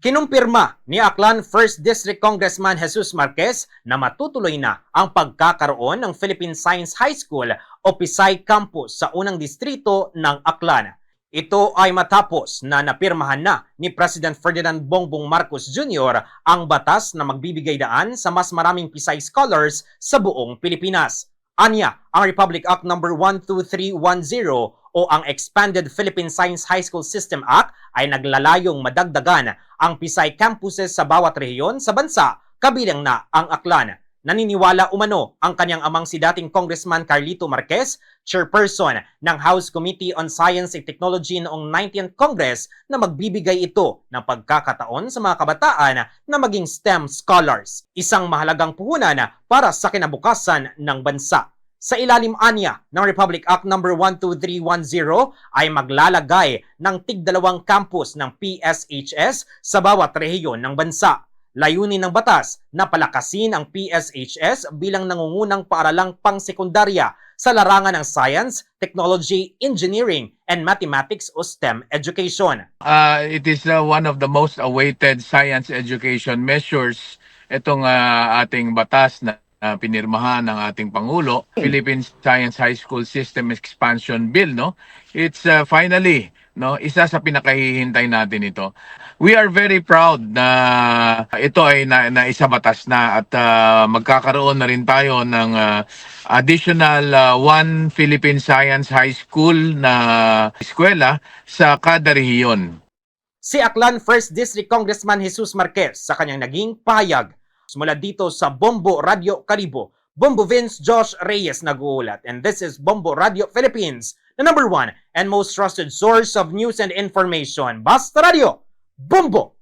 Kinumpirma ni Aklan 1st District Congressman Jesus Marquez na matutuloy na ang pagkakaroon ng Philippine Science High School o Pisay Campus sa unang distrito ng Aklan. Ito ay matapos na napirmahan na ni President Ferdinand Bongbong Marcos Jr. ang batas na magbibigay daan sa mas maraming Pisay scholars sa buong Pilipinas. Anya, ang Republic Act No. 12310 o ang Expanded Philippine Science High School System Act ay naglalayong madagdagan ang Pisay campuses sa bawat rehiyon sa bansa, kabilang na ang Aklan. Naniniwala umano ang kanyang amang si dating Congressman Carlito Marquez, chairperson ng House Committee on Science and Technology noong 19th Congress na magbibigay ito ng pagkakataon sa mga kabataan na maging STEM scholars, isang mahalagang puhunan para sa kinabukasan ng bansa. Sa ilalim anya ng Republic Act No. 12310 ay maglalagay ng tigdalawang campus ng PSHS sa bawat rehiyon ng bansa. Layunin ng batas na palakasin ang PSHS bilang nangungunang paaralang pangsekundarya sa larangan ng science, technology, engineering, and mathematics o STEM education. Uh, it is uh, one of the most awaited science education measures itong uh, ating batas na uh, pinirmahan ng ating Pangulo, Philippine Science High School System Expansion Bill, no? It's uh, finally no, isa sa pinakahihintay natin ito. We are very proud na ito ay na, na isa batas na at uh, magkakaroon na rin tayo ng uh, additional uh, one Philippine Science High School na eskwela sa kada rehiyon. Si Aklan 1st District Congressman Jesus Marquez sa kanyang naging pahayag. Mula dito sa Bombo Radio Caribo, Bombo Vince Josh Reyes nag-uulat. And this is Bombo Radio Philippines, the number one and most trusted source of news and information. Basta Radio, Bombo!